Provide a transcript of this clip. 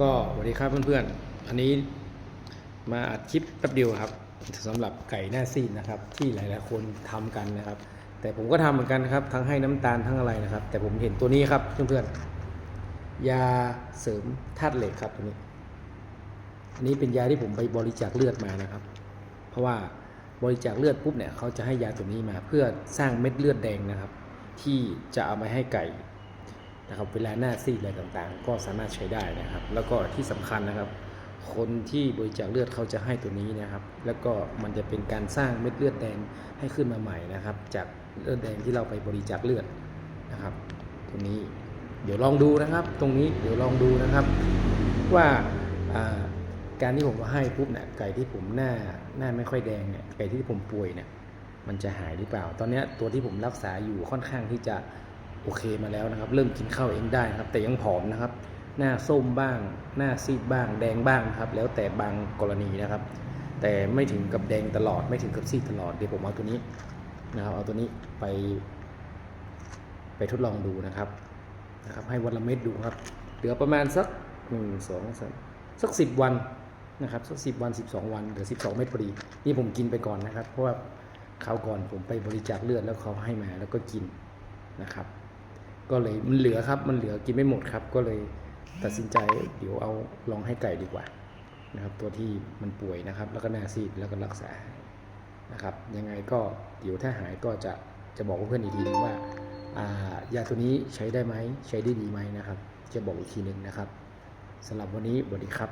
ก็สวัสดีครับเพื่อนๆ อันนี้มาอัดคลิปแป๊บเดียวครับสำหรับไก่หน้าซีดนะครับ ที่หลายๆคนทำกันนะครับ แต่ผมก็ทำเหมือนกันนะครับ ทั้งให้น้ำตาลทั้งอะไรนะครับ แต่ผมเห็นตัวนี้ครับเพื่อนๆยาเสริมธาตุเหล็กครับตัวนี้ อันนี้เป็นยาที่ผมไปบริจาคเลือดมานะครับ เพราะว่าบริจาคเลือดปุ๊บเนี่ยเขาจะให้ยาตัวนี้มาเพื่อสร้างเม็ดเลือดแดงนะครับ ที่จะเอาไปให้ไก่ นะครับเวลาหน้าซีดอะไรต่างๆ ก็สามารถใช้ได้นะครับ แล้วก็ที่สำคัญนะครับ คนที่บริจาคเลือดเขาจะให้ตัวนี้นะครับ แล้วก็มันจะเป็นการสร้างเม็ดเลือดแดงให้ขึ้นมาใหม่นะครับ จากเลือดแดงที่เราไปบริจาคเลือดนะครับตรงนี้เดี๋ยวลองดูนะครับ ตรงนี้เดี๋ยวลองดูนะครับ ว่าการที่ผมให้ปุ๊บเนี่ยไก่ที่ผมหน้าหน้าไม่ค่อยแดงเนี่ยไก่ที่ผมป่วยเนี่ยมันจะหายหรือเปล่า ตอนนี้ตัวที่ผมรักษาอยู่ค่อนข้างที่จะ โอเคมาแล้วนะครับ เริ่มกินข้าวเองได้นะครับ แต่ยังผอมนะครับ หน้าส้มบ้าง หน้าซีดบ้าง แดงบ้างนะครับ แล้วแต่บางกรณีนะครับ แต่ไม่ถึงกับแดงตลอด ไม่ถึงกับซีดตลอด เดี๋ยวผมเอาตัวนี้นะครับ เอาตัวนี้ไป ไปทดลองดูนะครับนะครับ ให้วันละเม็ดดูครับ เหลือประมาณสักหนึ่งสองสามสักสิบวันนะครับสักสิบวันสิบสองวันเหลือสิบสองเม็ดพอดีนี่ผมกินไปก่อนนะครับ เพราะว่าคราวก่อนผมไปบริจาคเลือดแล้วเขาให้มาแล้วก็กินนะครับ ก็เลยมันเหลือครับ มันเหลือกินไม่หมดครับ ก็เลยตัดสินใจเดี๋ยวเอาลองให้ไก่ดีกว่านะครับ ตัวที่มันป่วยนะครับ แล้วก็หนาซีดแล้วก็รักษานะครับ ยังไงก็เดี๋ยวถ้าหายก็จะจะบอกเพื่อนอีกทีนึงว่าอ่ายาตัวนี้ใช้ได้ไหมใช้ได้ดีไหมนะครับ จะบอกอีกทีหนึ่งนะครับสำหรับวันนี้สวัสดีครับ